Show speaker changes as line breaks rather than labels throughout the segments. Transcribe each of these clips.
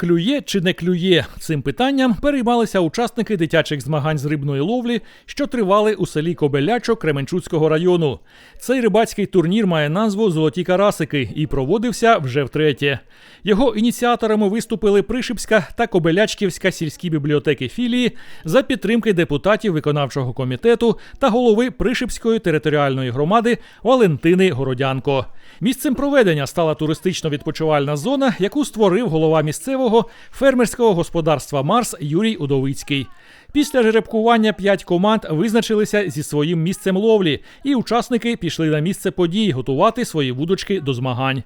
Клює чи не клює? Цим питанням переймалися учасники дитячих змагань з рибної ловлі, що тривали у селі Кобелячок Кременчуцького району. Цей рибацький турнір має назву Золоті карасики і проводився вже втретє. Його ініціаторами виступили Пришипська та Кобелячківська сільські бібліотеки філії за підтримки депутатів виконавчого комітету та голови Пришипської територіальної громади Валентини Городянко. Місцем проведення стала туристично-відпочивальна зона, яку створив голова місцевого фермерського господарства Марс Юрій Удовицький. Після жеребкування п'ять команд визначилися зі своїм місцем ловлі, і учасники пішли на місце подій готувати свої вудочки до змагань.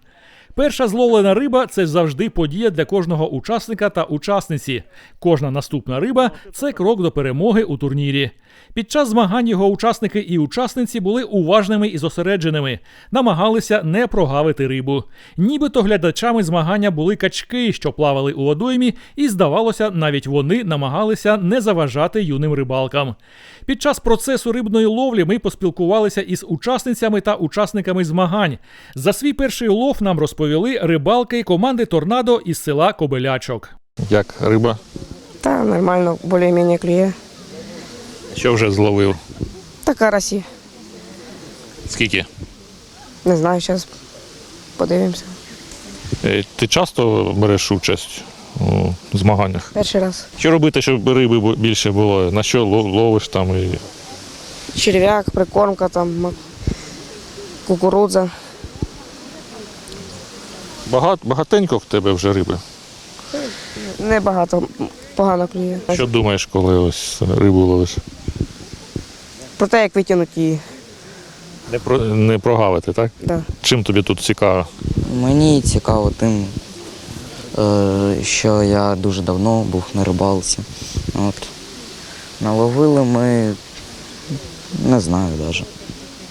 Перша зловлена риба це завжди подія для кожного учасника та учасниці. Кожна наступна риба це крок до перемоги у турнірі. Під час змагань його учасники і учасниці були уважними і зосередженими, намагалися не прогавити рибу. Нібито глядачами змагання були качки, що плавали у водоймі, і здавалося, навіть вони намагалися не заважати юним рибалкам. Під час процесу рибної ловлі ми поспілкувалися із учасницями та учасниками змагань. За свій перший улов нам розповіли рибалки команди Торнадо із села Кобелячок.
Як риба?
Та нормально, більш-менш клює.
Що вже зловив?
Та карасі.
Скільки?
Не знаю, зараз подивимося.
Е, Ти часто береш участь у змаганнях?
Перший раз.
Що робити, щоб риби більше було? На що ловиш там? І...
Черв'як, прикормка, там, кукурудза.
Багат, багатенько в тебе вже риби.
Небагато погано клює.
Що думаєш, коли ось рибу ловиш?
Про те, як витягнути її.
Не, про... не прогавити, так?
Да.
Чим тобі тут цікаво?
Мені цікаво тим, е, що я дуже давно був на рибалці. От. Наловили ми, не знаю навіть.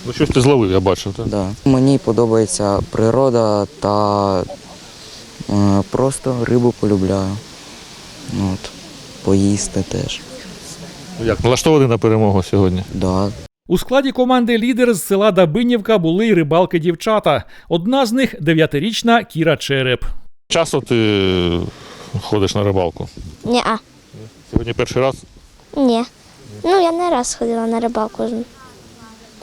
Ну щось ти зловив, я бачив, так?
Да. Мені подобається природа та е, просто рибу полюбляю. От. Поїсти теж.
Ну, Як, налаштований на перемогу сьогодні?
Да.
У складі команди лідер з села Дабинівка були й рибалки-дівчата. Одна з них дев'ятирічна Кіра Череп.
Часто ти ходиш на рибалку?
Ні-а.
Сьогодні перший раз?
Ні. Ну, я не раз ходила на рибалку.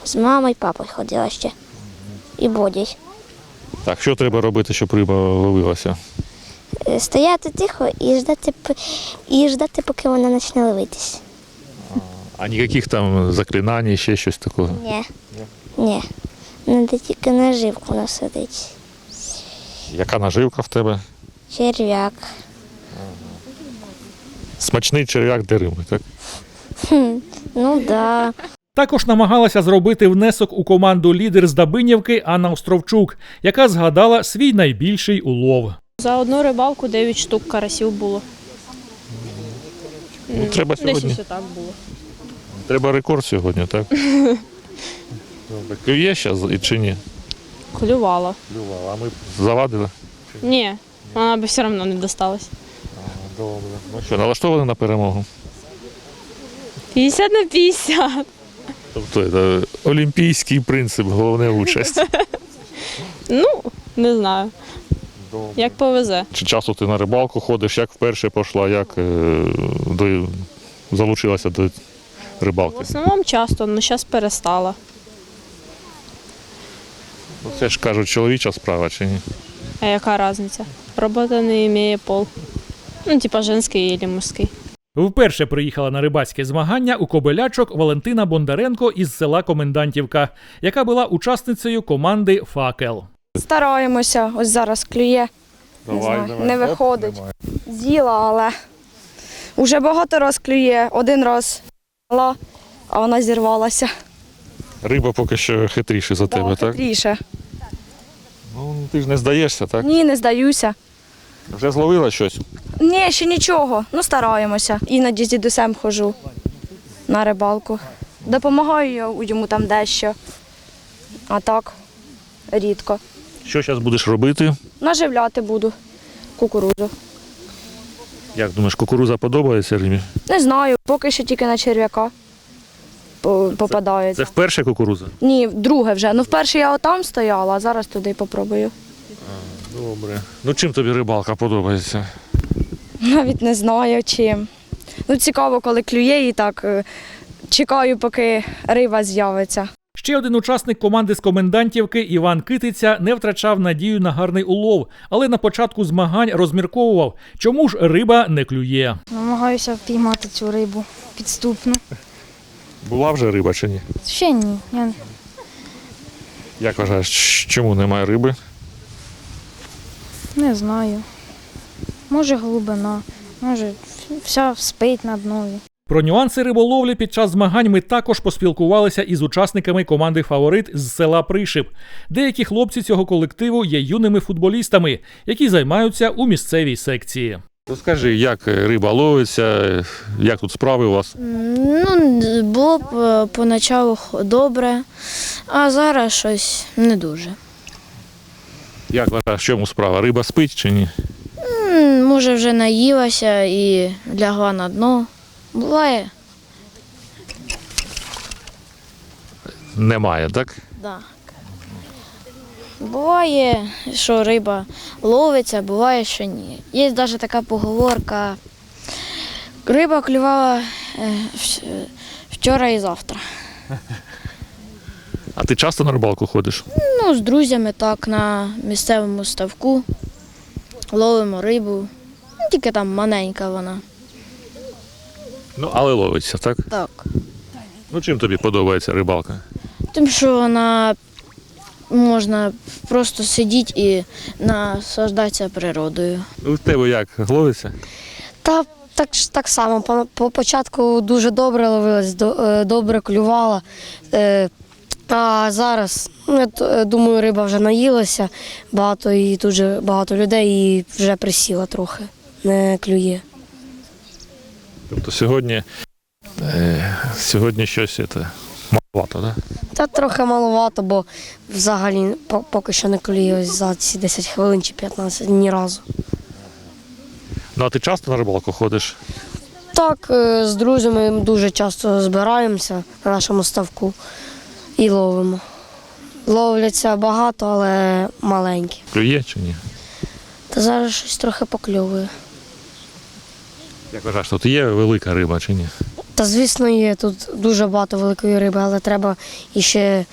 З- мамою папою ходила ще. І бодій.
Так, що треба робити, щоб риба ловилася?
Е, Стояти тихо і ждати, і ждати, поки вона почне ловитись.
А ніяких там заклинань, ще щось такого.
Ні. Ні. Треба тільки наживку насадити.
Яка наживка в тебе?
Черв'як.
Смачний черв'як для риби, так?
Ну да.
Також намагалася зробити внесок у команду лідер з Дабинівки Анна Островчук, яка згадала свій найбільший улов.
За одну рибалку 9 штук карасів було.
Ну, треба
Десь
сьогодні.
ще так було.
Треба рекорд сьогодні, так? Добре. Клює зараз чи ні?
Клювала.
Клювала, а ми завадили.
Ні, вона би все одно не досталась.
Добре. Ну що, налаштовані на перемогу?
50 на 50.
Тобто це олімпійський принцип, головне участь.
Ну, не знаю. Як повезе.
Чи часто ти на рибалку ходиш, як вперше пішла, як е, до, залучилася до
В основному часто, але зараз перестала.
Ну, Це ж кажуть, чоловіча справа чи ні?
А яка різниця? Робота не має пол. Ну, типа женський або мужський.
Вперше приїхала на рибацьке змагання у Кобелячок Валентина Бондаренко із села Комендантівка, яка була учасницею команди Факел.
Стараємося, ось зараз клює. Не, знаю, не виходить. З'їла, але вже багато раз клює. Один раз мала, а вона зірвалася.
Риба поки що хитріше за тебе, так?
Хитріше.
Ну, ти ж не здаєшся, так?
Ні, не здаюся.
Вже зловила щось?
Ні, ще нічого. Ну стараємося. Іноді з дідусем ходжу на рибалку. Допомагаю йому там дещо. А так, рідко.
Що зараз будеш робити?
Наживляти буду кукурудзу.
Як думаєш, кукуруза подобається Римі?
Не знаю, поки що тільки на черв'яка по- попадається.
Це вперше кукуруза?
Ні, друге вже. Ну, вперше я отам стояла, а зараз туди попробую.
Добре. Ну чим тобі рибалка подобається?
Навіть не знаю чим. Ну, цікаво, коли клює і так е, чекаю, поки риба з'явиться.
Ще один учасник команди з комендантівки Іван Китиця не втрачав надію на гарний улов, але на початку змагань розмірковував, чому ж риба не клює.
Намагаюся впіймати цю рибу підступно.
Була вже риба чи ні?
Ще ні. Я
Як вважаєш, чому немає риби?
Не знаю. Може глибина, може вся спить на днові.
Про нюанси риболовлі під час змагань ми також поспілкувалися із учасниками команди Фаворит з села Пришип. Деякі хлопці цього колективу є юними футболістами, які займаються у місцевій секції.
Розкажи, як риба ловиться, як тут справи у вас?
Ну, було б е, поначалу добре, а зараз щось не дуже.
Як вважаєш, в чому справа? Риба спить чи ні?
М, Може, вже наїлася і лягла на дно. Буває?
Немає, так?
Так. Буває, що риба ловиться, буває, що ні. Є навіть така поговорка. Риба клювала е, вч- е, вчора і завтра.
А ти часто на рибалку ходиш?
Ну, з друзями так, на місцевому ставку. Ловимо рибу. Ну, Тільки там маленька вона.
Ну, але ловиться, так?
Так.
Ну чим тобі подобається рибалка?
Тим, що вона можна просто сидіти і наслаждатися природою.
У тебе як ловиться?
Та так, ж- так само. По, по початку дуже добре ловилась, до, е, добре клювала. Е, а зараз, я е, думаю, риба вже наїлася багато і дуже багато людей і вже присіла трохи, не клює.
Тобто сьогодні, е, сьогодні щось це, маловато, так?
Та трохи маловато, бо взагалі поки що не клює ось за ці 10 хвилин чи 15 ні разу.
Ну а ти часто на рибалку ходиш?
Так, е, з друзями дуже часто збираємося на нашому ставку і ловимо. Ловляться багато, але маленькі.
Клює чи ні?
Та зараз щось трохи покльовує.
Як вважаєш, тут є велика риба чи ні?
Та звісно, є тут дуже багато великої риби, але треба іще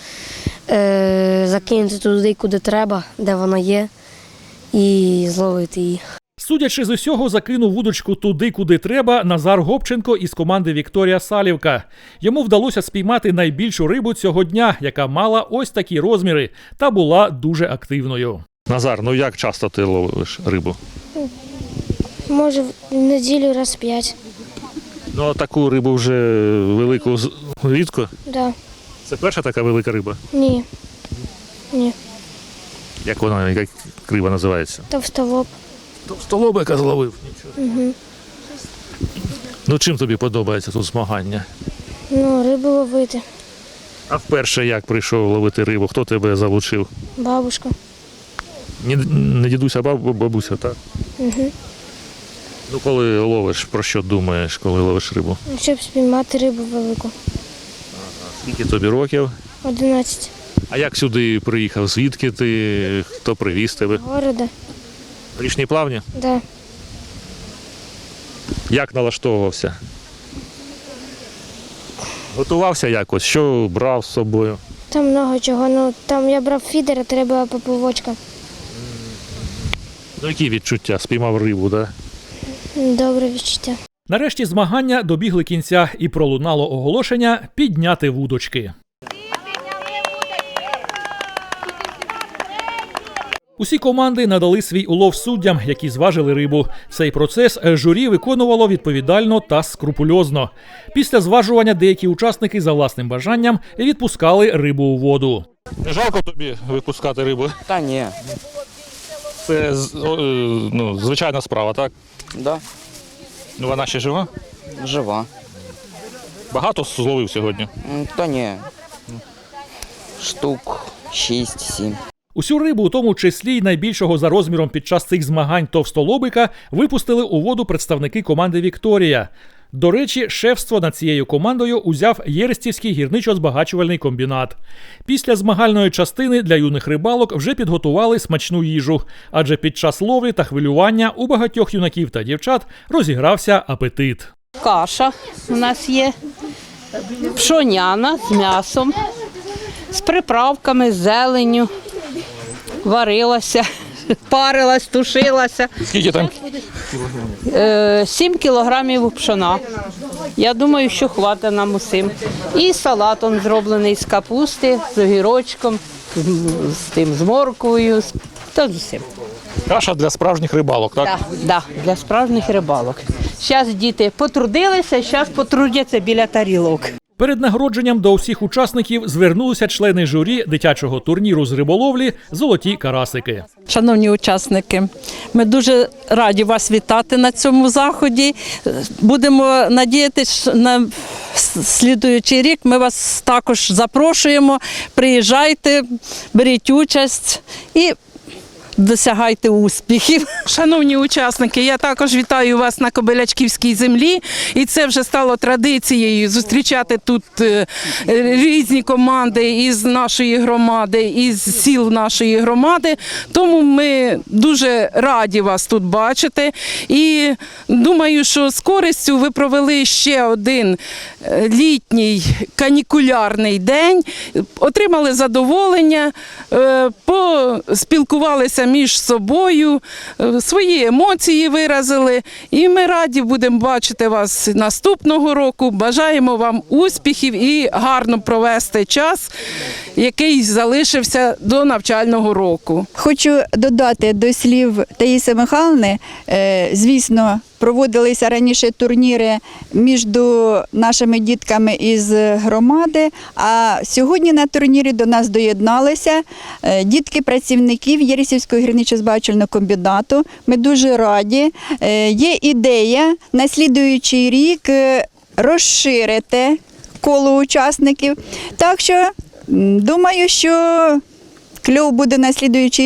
е, закинути туди, куди треба, де вона є, і зловити її.
Судячи з усього, закинув вудочку туди, куди треба, Назар Гопченко із команди Вікторія Салівка. Йому вдалося спіймати найбільшу рибу цього дня, яка мала ось такі розміри та була дуже активною.
Назар, ну як часто ти ловиш рибу?
Може, в неділю раз п'ять.
Ну а таку рибу вже велику рідко.
Да.
Це перша така велика риба.
Ні. Ні.
Як вона, як риба називається?
Товстолоб.
Столобика зловив. Угу. Ну чим тобі подобається тут змагання?
Ну, рибу ловити.
А вперше як прийшов ловити рибу? Хто тебе залучив?
Бабушка.
Ні, не дідуся, а баб, бабуся, так?
Угу.
Ну коли ловиш, про що думаєш, коли ловиш рибу?
Щоб спіймати рибу велику.
Скільки тобі років?
Одинадцять.
А як сюди приїхав? Звідки ти? Хто привіз тебе?
Города.
Річні плавні?
Да.
Як налаштовувався? Готувався якось, що брав з собою?
Там много чого. Ну там я брав фідер, а треба поповочка.
Ну які відчуття? Спіймав рибу, так? Да?
Добре відчуття.
Нарешті змагання добігли кінця і пролунало оголошення підняти вудочки. Усі команди надали свій улов суддям, які зважили рибу. Цей процес журі виконувало відповідально та скрупульозно. Після зважування деякі учасники за власним бажанням відпускали рибу у воду.
Не жалко тобі випускати рибу?
Та ні.
Це е, ну, звичайна справа, так?
Да,
Ну вона ще жива?
жива.
Багато зловив сьогодні.
Та ні. Штук 6-7.
Усю рибу, у тому числі й найбільшого за розміром під час цих змагань товстолобика, випустили у воду представники команди Вікторія. До речі, шефство над цією командою узяв Єрестівський гірничо-збагачувальний комбінат. Після змагальної частини для юних рибалок вже підготували смачну їжу, адже під час ловлі та хвилювання у багатьох юнаків та дівчат розігрався апетит.
Каша у нас є, пшоняна з м'ясом, з приправками, з зеленню, варилася, парилась, тушилася.
Скільки там?
Е, 7 кілограмів пшона. Я думаю, що хватить нам усім. І салат он зроблений з капусти, з огірочком, з, тим, з морквою, та з усім.
Каша для справжніх рибалок, так?
Да, да, для справжніх рибалок. Зараз діти потрудилися, зараз потрудяться біля тарілок.
Перед нагородженням до усіх учасників звернулися члени журі дитячого турніру з риболовлі Золоті карасики.
Шановні учасники, ми дуже раді вас вітати на цьому заході. Будемо надіятися на слідуючий рік. Ми вас також запрошуємо. Приїжджайте, беріть участь і досягайте успіхів.
Шановні учасники, я також вітаю вас на Кобилячківській землі, і це вже стало традицією зустрічати тут е, різні команди із нашої громади, із сіл нашої громади. Тому ми дуже раді вас тут бачити. І думаю, що з користю ви провели ще один е, літній канікулярний день, отримали задоволення, е, поспілкувалися між собою, е, свої емоції виразили. І ми раді будемо бачити вас наступного року. Бажаємо вам успіхів і гарно провести час, який залишився до навчального року.
Хочу додати до слів Таїси Михайловни, е, звісно, проводилися раніше турніри між нашими дітками із громади. А сьогодні на турнірі до нас доєдналися е, дітки працівників Єрісівського гірничо-збагачувального комбінату. Ми дуже раді. Е, Є ідея на рік е, розширити коло учасників. Так що думаю, що кльов буде на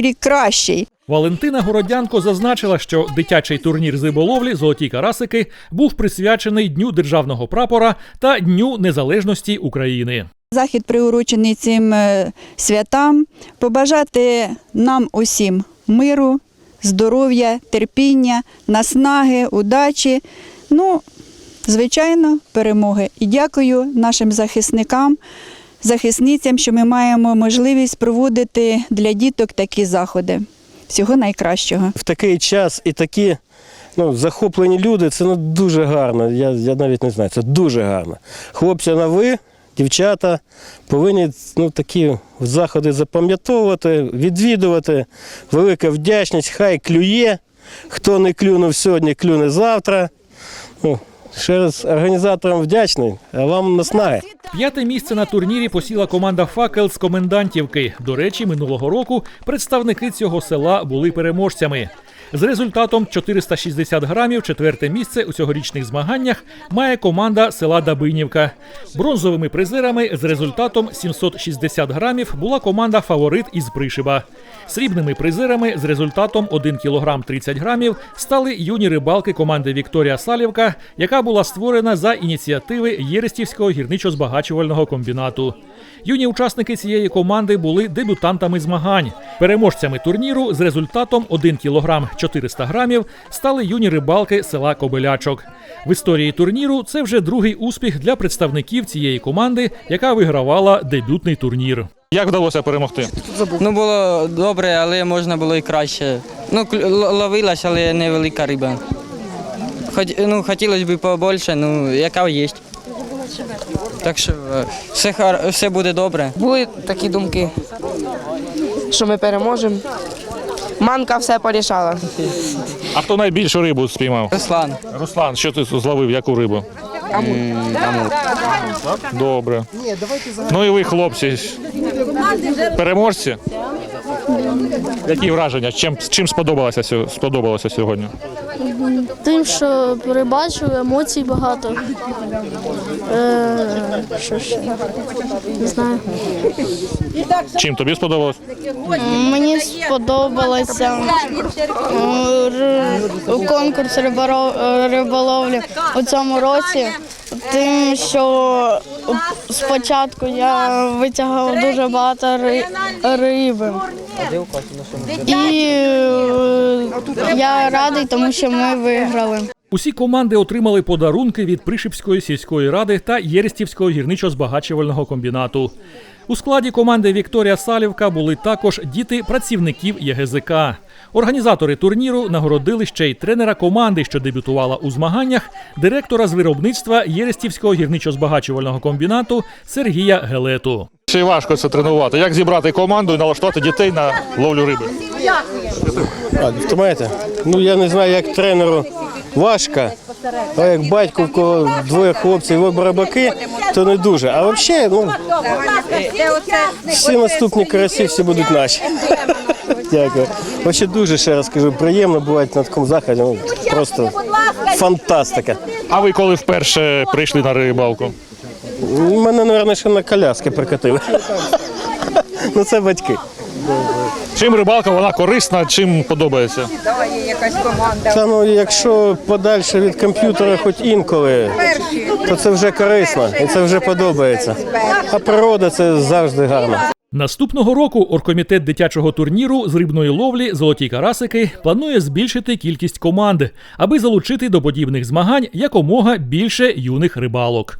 рік кращий.
Валентина Городянко зазначила, що дитячий турнір з риболовлі Золоті карасики був присвячений Дню державного прапора та Дню Незалежності України.
Захід приурочений цим е, святам. Побажати нам усім миру, здоров'я, терпіння, наснаги, удачі. Ну, звичайно, перемоги. І дякую нашим захисникам, захисницям, що ми маємо можливість проводити для діток такі заходи. Всього найкращого.
в такий час і такі ну, захоплені люди, це ну, дуже гарно. Я, я навіть не знаю, це дуже гарно. Хлопці на ви, дівчата повинні ну, такі заходи запам'ятовувати, відвідувати. Велика вдячність, хай клює. Хто не клюнув сьогодні, клюне завтра. Ну, ще раз організаторам вдячний, а вам наснаги.
П'яте місце на турнірі посіла команда Факел з комендантівки. До речі, минулого року представники цього села були переможцями. З результатом 460 грамів четверте місце у цьогорічних змаганнях має команда села Дабинівка. Бронзовими призерами з результатом 760 грамів була команда Фаворит із Пришиба. Срібними призерами з результатом 1 кг 30 грамів стали юні рибалки команди Вікторія Салівка, яка була створена за ініціативи Єрестівського гірничо-збагачувального комбінату. Юні учасники цієї команди були дебютантами змагань. Переможцями турніру з результатом 1 кг 400 грамів стали юні рибалки села Кобилячок. В історії турніру це вже другий успіх для представників цієї команди, яка вигравала дебютний турнір.
Як вдалося перемогти?
Ну було добре, але можна було і краще. Ну, ловилась, але невелика риба. Хоч, ну, хотілося б побольше, ну, яка є. Так що е, все, все буде добре.
Були такі думки, що ми переможемо. Манка все порішала.
А хто найбільшу рибу спіймав?
Руслан.
Руслан, що ти зловив, яку рибу? Добре. Ну і ви, хлопці, переможці. Які враження? Чим, чим сподобалося, сподобалося сьогодні?
Тим, що перебачу, емоцій багато. Е, що ще? Не знаю.
Чим тобі сподобалось?
Мені сподобалося конкурс риболовлі у цьому році. Тим, що спочатку я витягав дуже багато ри- риби. І е, я радий, тому що ми виграли.
Усі команди отримали подарунки від Пришипської сільської ради та Єрестівського гірничо-збагачувального комбінату. У складі команди Вікторія Салівка були також діти працівників ЄГЗК. Організатори турніру нагородили ще й тренера команди, що дебютувала у змаганнях, директора з виробництва Єрестівського гірничо-збагачувального комбінату Сергія Гелету.
Чи важко це тренувати? Як зібрати команду і налаштувати дітей на ловлю риби?
Думаєте? Ну я не знаю, як тренеру важко, а як батько, в кого двоє хлопців в барабаки, то не дуже. А взагалі, ну, всі наступні карасі всі будуть наші. Дякую. Взагалі дуже ще раз кажу, приємно бувати на такому заході. Ну, просто фантастика.
А ви коли вперше прийшли на рибалку?
Мене, мабуть, ще на коляски прикатили. Ну це батьки.
Чим рибалка вона корисна, чим подобається?
Та ну, якщо подальше від комп'ютера, хоч інколи, то це вже корисно і це вже подобається. А природа це завжди гарно.
Наступного року оргкомітет дитячого турніру з рибної ловлі Золоті карасики планує збільшити кількість команд, аби залучити до подібних змагань якомога більше юних рибалок.